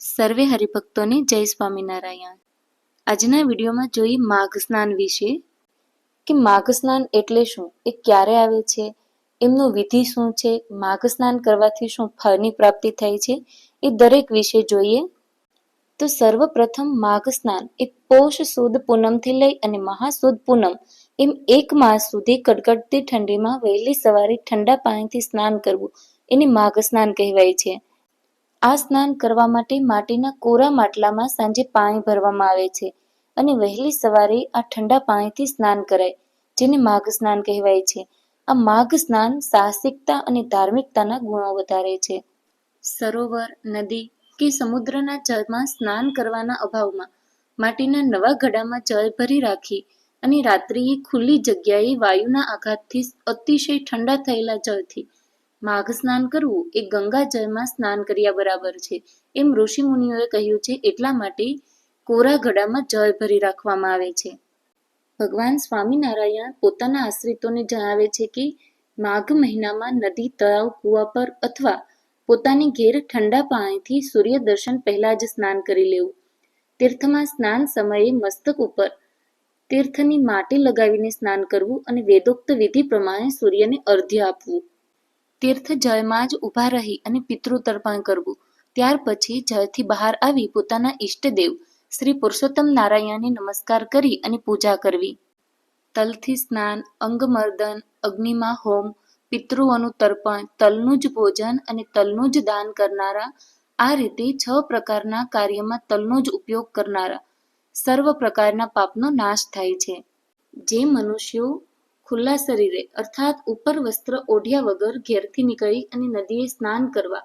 સર્વે હરિભક્તોને જય સ્વામિનારાયણ. આજના વિડીયોમાં જોઈએ માઘ સ્નાન વિશે. કે માઘ સ્નાન એટલે શું? એ ક્યારે આવે છે? એમનું વિધિ શું છે? માઘ સ્નાન કરવાથી શું ફળની પ્રાપ્તિ થાય છે? એ દરેક વિશે જોઈએ. તો સર્વપ્રથમ માઘ સ્નાન એ પોષ સુદ પૂનમથી લઈ અને મહાસુદ પૂનમ એમ એક માસ સુધી કડકડતી ઠંડીમાં વહેલી સવારે ઠંડા પાણીથી સ્નાન કરવું. એને માઘ સ્નાન કહેવાય છે. આ સ્નાન કરવા માટે માટીના કોરા માટલામાં સાંજે પાણી ભરવામાં આવે છે અને વહેલી સવારે આ ઠંડા પાણીથી સ્નાન કરાય, જેને માઘ સ્નાન કહેવાય છે. આ માઘ સ્નાન સાહસિકતા અને ધાર્મિકતાના ગુણો વધારે છે. સરોવર, નદી કે સમુદ્રના જળમાં સ્નાન કરવાના અભાવમાં માટીના નવા ઘડામાં જળ ભરી રાખી અને રાત્રિએ ખુલ્લી જગ્યાએ વાયુના આઘાતથી અતિશય ઠંડા થયેલા જળથી માઘ સ્નાન કરવું એ ગંગા જળમાં સ્નાન કર્યા બરાબર છે. એમ ઋષિ મુનિઓએ કહ્યું છે, એટલા માટે કોરા ઘડામાં જળ ભરી રાખવામાં આવે છે. ભગવાન સ્વામિનારાયણ પોતાના આશ્રિતોને જણાવે છે કે, માઘ મહિનામાં નદી, તળાવ, કૂવા પર અથવા પોતાની ઘેર ઠંડા પાણીથી સૂર્ય દર્શન પહેલા જ સ્નાન કરી લેવું. તીર્થમાં સ્નાન સમયે મસ્તક ઉપર તીર્થની માટી લગાવીને સ્નાન કરવું અને વેદોક્ત વિધિ પ્રમાણે સૂર્યને અર્ધ્ય આપવું. તીર્થ જળમાં જ ઊભા રહી અને પિતૃ કરવું. ત્યાર પછી જળથી બહાર આવી પોતાના ઈષ્ટદેવ, શ્રી પુરુષોત્તમ નારાયણને નમસ્કાર કરી અને પૂજા કરવી. તલથી સ્નાન, અંગમર્દન, અગ્નિમાં હોમ, પિતૃઓનું તર્પણ, તલનું જ ભોજન અને તલનું જ દાન કરનારા, આ રીતે છ પ્રકારના કાર્યમાં તલનો જ ઉપયોગ કરનારા. સર્વ પ્રકારના પાપનો નાશ થાય છે. જે મનુષ્યો ખુલ્લા શરીરે, અર્થાત ઉપર વસ્ત્ર ઓઢ્યા વગર ઘેરથી નીકળી અને નદીએ સ્નાન કરવા,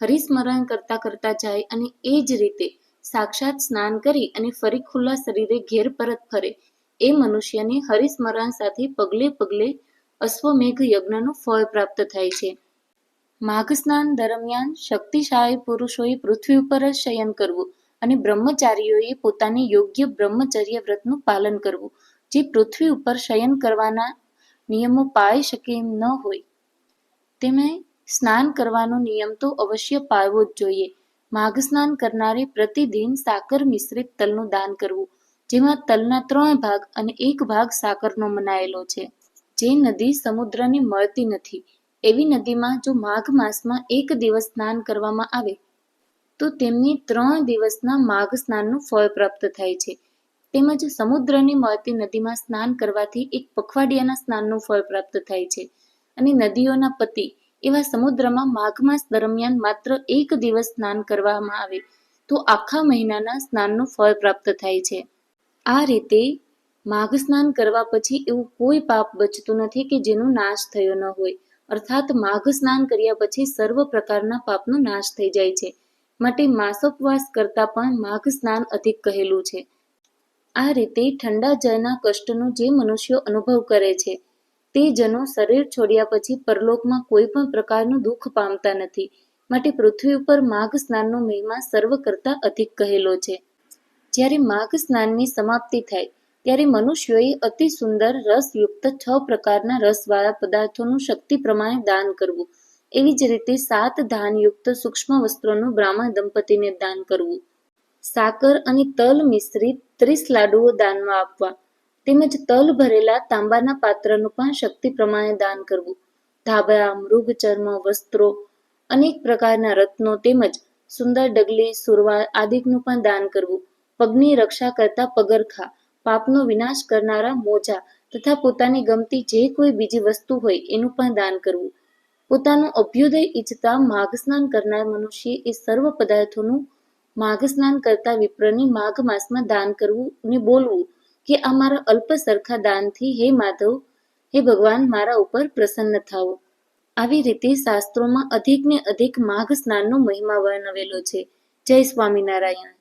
હરિસ્મરણ કરતા કરતા જાય અને એ જ રીતે સાક્ષાત સ્નાન કરી અને ફરી ખુલ્લા શરીરે ઘેર પરત ફરે. એ મનુષ્યને હરિસ્મરણ સાથે પગલે પગલે અશ્વમેઘ યજ્ઞનું ફળ પ્રાપ્ત થાય છે. માઘ સ્નાન દરમિયાન શક્તિશાળી પુરુષોએ પૃથ્વી ઉપર જ શયન કરવું અને બ્રહ્મચારીઓએ પોતાને યોગ્ય બ્રહ્મચર્ય વ્રતનું પાલન કરવું. જે પૃથ્વી ઉપર શયન કરવાના નિયમો પાળી શકે એમ ન હોય. તેમણે સ્નાન કરવાનો નિયમ તો અવશ્ય પાળવો જ જોઈએ. માઘ સ્નાન કરનારે પ્રતિદિન સાકર મિશ્રિત તલનું દાન કરવું, જેમાં તલના ત્રણ ભાગ અને એક ભાગ સાકરનો મનાયેલો છે. જે નદી સમુદ્રને મળતી નથી. એવી નદીમાં જો માઘ માસમાં એક દિવસ સ્નાન કરવામાં આવે, તો તેમને ત્રણ દિવસના માઘ સ્નાનનું ફળ પ્રાપ્ત થાય છે. તેમજ સમુદ્રની મળતી નદીમાં સ્નાન કરવાથી એક પખવાડિયાના સ્નાનનું ફળ પ્રાપ્ત થાય છે. અને નદીઓના પતિ એવા સમુદ્રમાં માઘ માસ દરમિયાન માત્ર એક દિવસ સ્નાન કરવામાં આવે, તો આખા મહિનાના સ્નાનનું ફળ પ્રાપ્ત થાય છે. આ રીતે માઘ સ્નાન કરવા પછી એવું કોઈ પાપ બચતું નથી કે જેનો નાશ થયો ન હોય. અર્થાત માઘ સ્નાન કર્યા પછી સર્વ પ્રકારના પાપનો નાશ થઈ જાય છે. માટે માસોપવાસ કરતા પણ માઘ સ્નાન અધિક કહેલું છે. આ રીતે ઠંડા જળના કષ્ટનો જે મનુષ્યો અનુભવ કરે છે, તે જનો શરીર છોડ્યા પછી પરલોકમાં કોઈ પણ પ્રકારનું દુઃખ પામતા નથી. માટે પૃથ્વી ઉપર માઘ સ્નાનનો મહિમા સર્વ કરતા અધિક કહેલો છે. જ્યારે માઘ સ્નાનની સમાપ્તિ થાય, ત્યારે મનુષ્યોએ અતિ સુંદર રસયુક્ત છ પ્રકારના રસવાળા પદાર્થોનું શક્તિ પ્રમાણે દાન કરવું. એવી જ રીતે સાત ધાનયુક્ત સૂક્ષ્મ વસ્ત્રોનું બ્રાહ્મણ દંપતીને દાન કરવું. સાકર અને તલ મિશ્રિત ત્રીસ લાડુઓ દાનમાં આપવા. તેમજ તલ ભરેલા તાંબાના પાત્રનું પણ શક્તિ પ્રમાણે દાન કરવું. ધાબળા મૃગચર્મ, વસ્ત્રો, અનેક પ્રકારના રત્નો તેમજ સુંદર ડગલી સુરવાળ આદિકનું પણ દાન કરવું. પગની રક્ષા કરતા પગરખા પાપનો વિનાશ કરનારા મોજા તથા પોતાની ગમતી જે કોઈ બીજી વસ્તુ હોય એનું પણ દાન કરવું. પોતાનું અભ્યુદય ઈચ્છતા માઘ સ્નાન કરનાર મનુષ્ય એ સર્વ પદાર્થોનું માઘ સ્નાન કરતા વિપ્રની માઘ માસમાં દાન કરવું અને બોલવું કે આ મારા અલ્પ સરખા દાનથી હે માધવ, હે ભગવાન મારા ઉપર પ્રસન્ન થાઓ આવી રીતે શાસ્ત્રોમાં અધિક ને અધિક માઘ સ્નાનનો મહિમા વર્ણવેલો છે. જય સ્વામિનારાયણ.